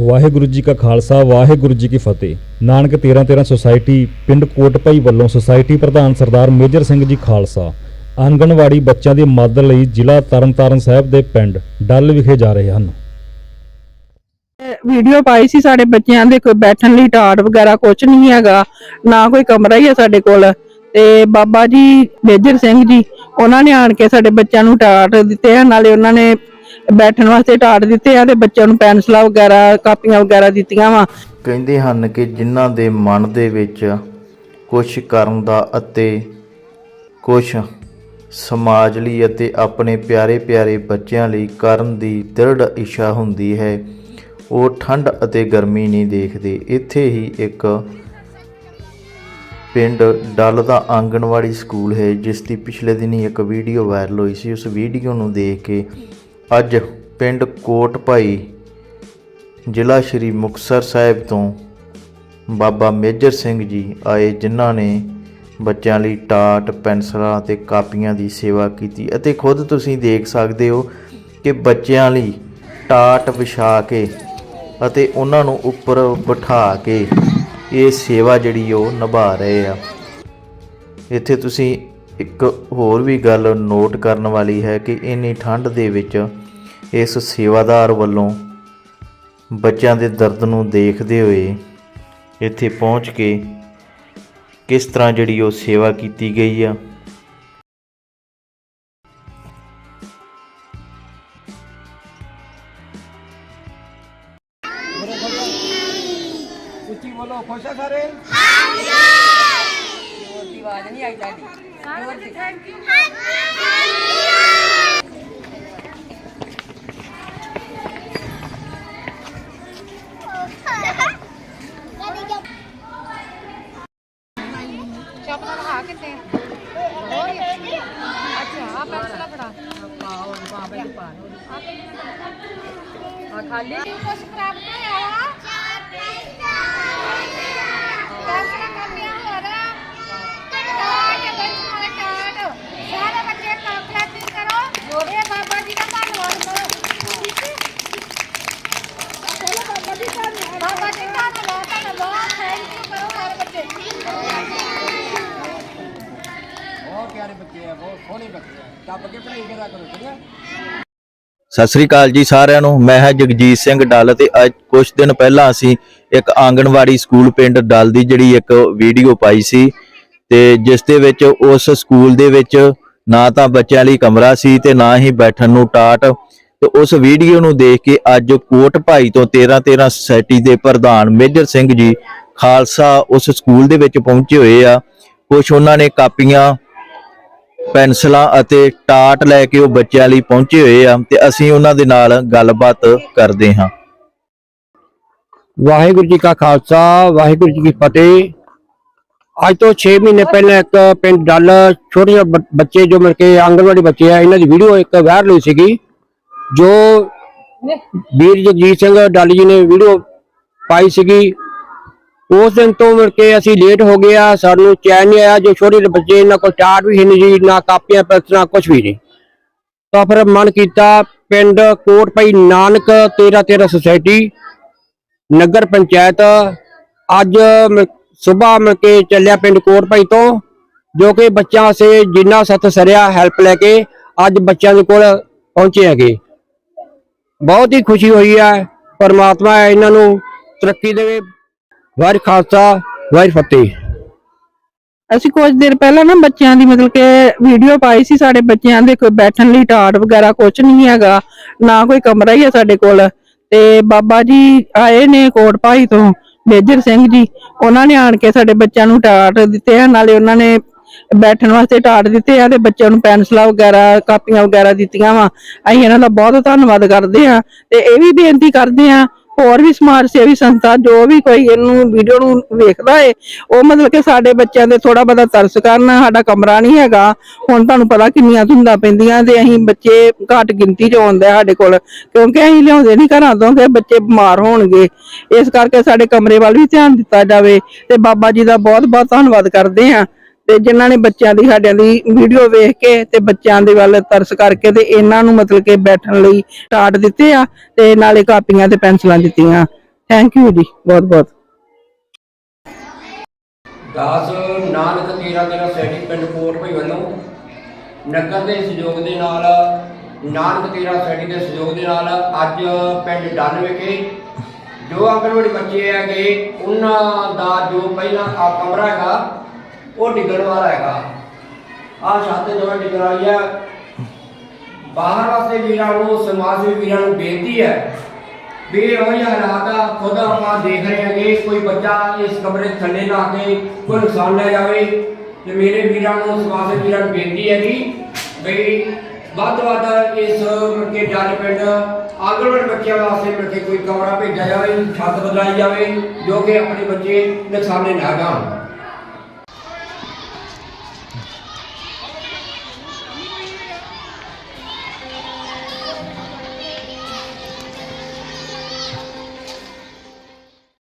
ਵਾਹਿਗੁਰੂ ਜੀ ਕਾ ਖਾਲਸਾ, ਵਾਹਿਗੁਰੂ ਜੀ ਕੀ ਫਤਿਹ। ਨਾਨਕ 1313 ਸੁਸਾਇਟੀ, ਪਿੰਡ ਕੋਟਪਈ ਵੱਲੋਂ ਸੁਸਾਇਟੀ ਪ੍ਰਧਾਨ ਸਰਦਾਰ ਮੇਜਰ ਸਿੰਘ ਜੀ ਖਾਲਸਾ, ਆਂਗਣਵਾੜੀ ਬੱਚਿਆਂ ਦੀ ਮਦਦ ਲਈ ਜ਼ਿਲ੍ਹਾ ਤਰਨਤਾਰਨ ਸਾਹਿਬ ਦੇ ਪਿੰਡ ਡੱਲ ਵਿਖੇ ਜਾ ਰਹੇ ਹਨ। ਵੀਡੀਓ ਪਾਈ ਸੀ ਸਾਡੇ ਬੱਚਿਆਂ ਦੇ ਕੋਈ ਬੈਠਣ ਲਈ ਟਾਟ ਵਗੈਰਾ ਕੁਝ ਨਹੀਂ ਹੈਗਾ, ਨਾ ਕੋਈ ਕਮਰਾ ਹੀ ਹੈ ਸਾਡੇ ਕੋਲ। ਤੇ ਬਾਬਾ ਜੀ ਮੇਜਰ ਸਿੰਘ ਜੀ, ਉਹਨਾਂ ਨੇ ਆਣ ਕੇ ਸਾਡੇ ਬੱਚਿਆਂ ਨੂੰ ਟਾਟ ਦਿੱਤੇ ਆ, ਨਾਲੇ ਉਹਨਾਂ ਨੇ ਬੈਠਣ ਵਾਸਤੇ ਟਾਟ ਦਿੱਤੇ ਆ ਤੇ ਬੱਚਿਆਂ ਨੂੰ ਪੈਨਸਲਾਂ ਵਗੈਰਾ, ਕਾਪੀਆਂ ਵਗੈਰਾ ਦਿੱਤੀਆਂ ਵਾ। ਕਹਿੰਦੇ ਹਨ ਕਿ ਜਿਨ੍ਹਾਂ ਦੇ ਮਨ ਦੇ ਵਿੱਚ ਕੁਝ ਕਰਨ ਦਾ ਅਤੇ ਕੁਝ ਸਮਾਜ ਲਈ ਅਤੇ ਆਪਣੇ ਪਿਆਰੇ ਪਿਆਰੇ ਬੱਚਿਆਂ ਲਈ ਕਰਨ ਦੀ ਦ੍ਰਿੜ ਇੱਛਾ ਹੁੰਦੀ ਹੈ, ਉਹ ਠੰਡ ਅਤੇ ਗਰਮੀ ਨਹੀਂ ਦੇਖਦੇ। ਇੱਥੇ ਹੀ ਇੱਕ ਪਿੰਡ ਡੱਲ ਦਾ ਆਂਗਣਵਾੜੀ ਸਕੂਲ ਹੈ, ਜਿਸ ਦੀ ਪਿਛਲੇ ਦਿਨੀ ਇੱਕ ਵੀਡੀਓ ਵਾਇਰਲ ਹੋਈ ਸੀ। ਉਸ ਵੀਡੀਓ ਨੂੰ ਦੇਖ ਕੇ ਅੱਜ ਪਿੰਡ ਕੋਟ ਭਾਈ ਜ਼ਿਲ੍ਹਾ ਸ਼੍ਰੀ ਮੁਕਤਸਰ ਸਾਹਿਬ ਤੋਂ ਬਾਬਾ ਮੇਜਰ ਸਿੰਘ ਜੀ ਆਏ, ਜਿਨ੍ਹਾਂ ਨੇ ਬੱਚਿਆਂ ਲਈ ਟਾਟ, ਪੈਨਸਲਾਂ ਅਤੇ ਕਾਪੀਆਂ ਦੀ ਸੇਵਾ ਕੀਤੀ ਅਤੇ ਖੁਦ ਤੁਸੀਂ ਦੇਖ ਸਕਦੇ ਹੋ ਕਿ ਬੱਚਿਆਂ ਲਈ ਟਾਟ ਵਿਛਾ ਕੇ ਅਤੇ ਉਹਨਾਂ ਨੂੰ ਉੱਪਰ ਬਿਠਾ ਕੇ ਇਹ ਸੇਵਾ ਜਿਹੜੀ ਉਹ ਨਿਭਾ ਰਹੇ ਆ। ਇੱਥੇ ਤੁਸੀਂ ਇੱਕ ਹੋਰ ਵੀ ਗੱਲ ਨੋਟ ਕਰਨ ਵਾਲੀ ਹੈ ਕਿ ਇੰਨੀ ਠੰਡ ਦੇ ਵਿੱਚ ਇਸ ਸੇਵਾਦਾਰ ਵੱਲੋਂ ਬੱਚਿਆਂ ਦੇ ਦਰਦ ਨੂੰ ਦੇਖਦੇ ਹੋਏ ਇੱਥੇ ਪਹੁੰਚ ਕੇ ਕਿਸ ਤਰ੍ਹਾਂ ਜਿਹੜੀ ਉਹ ਸੇਵਾ ਕੀਤੀ ਗਈ ਆ। ਉੱਚੀ ਬੋਲੋ ਖੁਸ਼ ਆ ਸਾਰੇ? ਚਾਪਣਾ ਰਹਾ ਕਿਤੇ ਅੱਛਾ ਆ ਪੈਸਾ ਫੜਾ ਪਾਓ ਬਾਬੇ ਨੂੰ ਪਾ ਆ ਖਾਲੀ ਕੁਛ ਖਰਾਬ ਨਹੀਂ ਆਇਆ ਪੈਸਾ ਕੰਮਿਆ ਹੋ ਰਹਾ ਟਾਟ ਬੈਠ ਮਾਰੇ ਟਾਟ ਸਾਰੇ ਬੱਚੇ ਕੰਪਲੀਟ ਕਰੋ ਜੋੜੇ ਬਾਬਾ ਜੀ ਦਾ ਧੰਨਵਾਦ ਕਰੋ ਬਾਬਾ ਜੀ ਦਾ ਧੰਨਵਾਦ ਧੰਨਵਾਦ ਥੈਂਕ ਯੂ ਕਰੋ ਸਾਰੇ ਬੱਚੇ ਬਹੁਤ ਪਿਆਰੇ ਬੱਚੇ ਆ ਬਹੁਤ ਸੋਹਣੇ ਬੱਚੇ ਆ। ਚੱਪ ਕੇ ਪੜ੍ਹਾਈ ਕਰਿਆ ਕਰੋ ਚੰਗਾ ਸਤਿ ਸ੍ਰੀ ਅਕਾਲ ਜੀ ਸਾਰਿਆਂ ਨੂੰ। ਮੈਂ ਹਾਂ ਜਗਜੀਤ ਸਿੰਘ ਡੱਲ ਤੇ ਅੱਜ ਕੁਝ ਦਿਨ ਪਹਿਲਾਂ ਅਸੀਂ ਇੱਕ ਆਂਗਣਵਾੜੀ ਸਕੂਲ ਪਿੰਡ ਡੱਲ ਦੀ ਜਿਹੜੀ ਇੱਕ ਵੀਡੀਓ ਪਾਈ ਸੀ ਤੇ ਜਿਸ ਦੇ ਵਿੱਚ ਉਸ ਸਕੂਲ ਦੇ ਵਿੱਚ ਨਾ ਤਾਂ ਬੱਚਿਆਂ ਲਈ ਕਮਰਾ ਸੀ ਤੇ ਨਾ ਹੀ ਬੈਠਣ ਨੂੰ ਟਾਟ। ਤੇ ਉਸ ਵੀਡੀਓ ਨੂੰ ਦੇਖ ਕੇ ਅੱਜ ਕੋਟ ਭਾਈ ਤੋਂ 13 13 ਸੁਸਾਇਟੀ ਦੇ ਪ੍ਰਧਾਨ ਮੇਜਰ ਸਿੰਘ ਜੀ ਖਾਲਸਾ ਉਸ ਸਕੂਲ ਦੇ ਵਿੱਚ ਪਹੁੰਚੇ ਹੋਏ ਆ। ਕੁਝ ਉਹਨਾਂ ਨੇ ਕਾਪੀਆਂ ਪੈਨਸਲਾਂ ਅਤੇ ਟਾਟ ਲੈ ਕੇ ਉਹ ਬੱਚਿਆਂ ਲਈ ਪਹੁੰਚੇ ਹੋਏ ਆ ਤੇ ਅਸੀਂ ਉਹਨਾਂ ਦੇ ਨਾਲ ਗੱਲਬਾਤ ਕਰਦੇ ਹਾਂ। ਵਾਹਿਗੁਰੂ ਜੀ ਕਾ ਖਾਲਸਾ ਵਾਹਿਗੁਰੂ ਜੀ ਕੀ ਫਤਿਹ। ਅੱਜ ਤੋਂ 6 ਮਹੀਨੇ ਪਹਿਲਾਂ ਇੱਕ ਪਿੰਡ ਡੱਲ ਛੋਟੇ ਬੱਚੇ ਜੋ ਮਿਲ ਕੇ ਆਂਗਣਵਾੜੀ ਬੱਚੇ ਆ ਇਹਨਾਂ ਦੀ ਵੀਡੀਓ ਇੱਕ ਵਾਇਰਲ ਹੋਈ ਸੀਗੀ ਜੋ ਵੀਰ ਜਗਜੀਤ ਸਿੰਘ ਡੱਲ ਜੀ ਨੇ ਵੀਡੀਓ ਪਾਈ ਸੀਗੀ। ਉਸ ਦਿਨ ਤੋਂ ਮਿਲ ਕੇ ਅਸੀਂ ਲੇਟ ਹੋ ਗਏ ਆ, ਸਾਨੂੰ ਚੈਨ ਨਹੀਂ ਆਇਆ, ਜੋ ਛੋਟੇ ਬੱਚੇ ਇਹਨਾਂ ਕੋਲ ਚਾਰਟ ਵੀ ਹੈ ਨਹੀਂ ਜੀ ਨਾ ਕਾਪੀਆਂ ਪੈਨਸਲਾਂ ਕੁਝ ਵੀ ਨਹੀਂ। ਤਾਂ ਫਿਰ ਮਨ ਕੀਤਾ ਪਿੰਡ ਕੋਟ ਭਾਈ ਨਾਨਕ 13 13 ਸੁਸਾਇਟੀ, ਨਗਰ ਪੰਚਾਇਤ, ਅੱਜ ਸਵੇਰ ਮਿਲ ਕੇ ਚੱਲਿਆ ਪਿੰਡ ਕੋਟ ਭਾਈ ਤੋਂ, ਜੋ ਕਿ ਬੱਚਿਆਂ ਵਾਸਤੇ ਜਿੰਨਾ ਸੱਤ ਸਰਿਆ ਹੈਲਪ ਲੈ ਕੇ ਅੱਜ ਬੱਚਿਆਂ ਦੇ ਕੋਲ ਪਹੁੰਚੇ ਹੈਗੇ। ਬਹੁਤ ਹੀ ਖੁਸ਼ੀ ਹੋਈ ਹੈ, ਪਰਮਾਤਮਾ ਇਹਨਾਂ ਨੂੰ ਤਰੱਕੀ ਦੇਵੇ ਵਾਹਿ ਖਾਲਸਾ ਵਾਹਿ ਫਤਿਹ। ਅਸੀਂ ਕੁਝ ਦਿਨ ਪਹਿਲਾਂ ਨਾ ਬੱਚਿਆਂ ਦੀ ਮਤਲਬ ਕਿ ਵੀਡੀਓ ਪਾਈ ਸੀ ਸਾਡੇ ਬੱਚਿਆਂ ਦੇ ਕੋਈ ਬੈਠਣ ਲਈ ਟਾਟ ਵਗੈਰਾ ਕੁਝ ਨਹੀਂ ਹੈਗਾ, ਨਾ ਕੋਈ ਕਮਰਾ ਹੀ ਹੈ ਸਾਡੇ ਕੋਲ। ਤੇ ਬਾਬਾ ਜੀ ਆਏ ਨੇ ਕੋਟ ਭਾਈ ਤੋਂ, ਮੇਜਰ ਸਿੰਘ ਜੀ, ਉਹਨਾਂ ਨੇ ਆਣ ਕੇ ਸਾਡੇ ਬੱਚਿਆਂ ਨੂੰ ਟਾਟ ਦਿੱਤੇ ਆ, ਨਾਲੇ ਉਹਨਾਂ ਨੇ ਬੈਠਣ ਵਾਸਤੇ ਟਾਟ ਦਿੱਤੇ ਆ ਤੇ ਬੱਚਿਆਂ ਨੂੰ ਪੈਨਸਲਾਂ ਵਗੈਰਾ, ਕਾਪੀਆਂ ਵਗੈਰਾ ਦਿੱਤੀਆਂ ਵਾ। ਅਸੀਂ ਇਹਨਾਂ ਦਾ ਬਹੁਤ ਧੰਨਵਾਦ ਕਰਦੇ ਆ ਤੇ ਇਹ ਵੀ ਬੇਨਤੀ ਕਰਦੇ ਆ ਹੋਰ ਵੀ ਸਮਾਜ ਸੇਵੀ ਸੰਸਥਾ, ਜੋ ਵੀ ਕੋਈ ਇਹਨੂੰ ਵੀਡੀਓ ਨੂੰ ਵੇਖਦਾ ਏ, ਉਹ ਮਤਲਬ ਕਿ ਸਾਡੇ ਬੱਚਿਆਂ ਦੇ ਥੋੜਾ ਬਹੁਤਾ ਤਰਸ ਕਰਨ, ਸਾਡਾ ਕਮਰਾ ਨਹੀਂ ਹੈਗਾ। ਹੁਣ ਤੁਹਾਨੂੰ ਪਤਾ ਕਿੰਨੀਆਂ ਧੁੰਦਾਂ ਪੈਂਦੀਆਂ ਤੇ ਅਸੀਂ ਬੱਚੇ ਘੱਟ ਗਿਣਤੀ ਚ ਆਉਂਦੇ ਸਾਡੇ ਕੋਲ, ਕਿਉਂਕਿ ਅਸੀਂ ਲਿਆਉਂਦੇ ਨਹੀਂ ਘਰਾਂ ਤੋਂ ਕਿ ਬੱਚੇ ਬਿਮਾਰ ਹੋਣਗੇ। ਇਸ ਕਰਕੇ ਸਾਡੇ ਕਮਰੇ ਵੱਲ ਵੀ ਧਿਆਨ ਦਿੱਤਾ ਜਾਵੇ ਤੇ ਬਾਬਾ ਜੀ ਦਾ ਬਹੁਤ ਬਹੁਤ ਧੰਨਵਾਦ ਕਰਦੇ ਆ ਤੇ ਜਿਨ੍ਹਾਂ ਨੇ ਬੱਚਿਆਂ ਦੀ ਸਾਡਿਆਂ ਦੀ ਵੀਡੀਓ ਵੇਖ ਕੇ ਤੇ ਬੱਚਿਆਂ ਦੇ ਵੱਲ ਤਰਸ ਕਰਕੇ ਤੇ ਇਹਨਾਂ ਨੂੰ ਮਤਲਬ ਕਿ ਬੈਠਣ ਲਈ ਟਾਟ ਦਿੱਤੇ ਆ ਤੇ ਨਾਲੇ ਕਾਪੀਆਂ ਤੇ ਪੈਨਸਲਾਂ ਦਿੱਤੀਆਂ। ਥੈਂਕ ਯੂ ਜੀ ਬਹੁਤ ਬਹੁਤ ਦਾਸ ਨਾਨਕ ਤੇਰਾ ਤੇਰਾ ਸੈਣੀ ਪਿੰਡ ਕੋਟ ਭਈ ਵੱਲੋਂ ਨਗਰ ਦੇ ਸਹਿਯੋਗ ਦੇ ਨਾਲ, ਨਾਨਕ ਤੇਰਾ ਸੈਣੀ ਦੇ ਸਹਿਯੋਗ ਦੇ ਨਾਲ ਅੱਜ ਪਿੰਡ ਡੱਲ ਵਿਖੇ ਜੋ ਆਂਗਣਵਾੜੀ ਬੱਚੇ ਹੈਗੇ, ਉਹਨਾਂ ਦਾ ਜੋ ਪਹਿਲਾਂ ਆ ਕਮਰਾ ਹੈਗਾ ਉਹ ਡਿੱਗਣ ਵਾਲਾ ਹੈਗਾ ਆ ਛੱਤ ਜੋ ਡਿੱਗ ਰਹੀ ਹੈ ਬਾਹਰ ਵਾਸਤੇ ਵੀਰਾਂ ਨੂੰ ਸਮਾਜ ਦੇ ਵੀਰਾਂ ਨੂੰ ਬੇਨਤੀ ਹੈ ਵੀ ਇਹੋ ਜਿਹੇ ਹਾਲਾਤ ਆ ਖੁਦ ਆਪਾਂ ਦੇਖ ਰਹੇ ਹਾਂਗੇ ਕੋਈ ਬੱਚਾ ਇਸ ਕਮਰੇ ਦੇ ਥੱਲੇ ਨਾ ਆ ਕੇ ਕੋਈ ਨੁਕਸਾਨ ਨਾ ਜਾਵੇ ਤੇ ਮੇਰੇ ਵੀਰਾਂ ਨੂੰ ਸਮਾਜ ਦੇ ਵੀਰਾਂ ਨੂੰ ਬੇਨਤੀ ਹੈ ਕਿ ਵੀ ਵੱਧ ਤੋਂ ਵੱਧ ਇਸ ਮੁਰਕੇ ਜੱਜ ਪਿੰਡ ਆਂਗਣਵਾੜੀ ਬੱਚਿਆਂ ਵਾਸਤੇ ਮੁਰਕੇ ਕੋਈ ਕਮਰਾ ਭੇਜਿਆ ਜਾਵੇ ਛੱਤ ਬਦਲਾਈ ਜਾਵੇ ਜੋ ਕਿ ਆਪਣੇ ਬੱਚੇ ਨੁਕਸਾਨੇ ਨਾ ਜਾਣ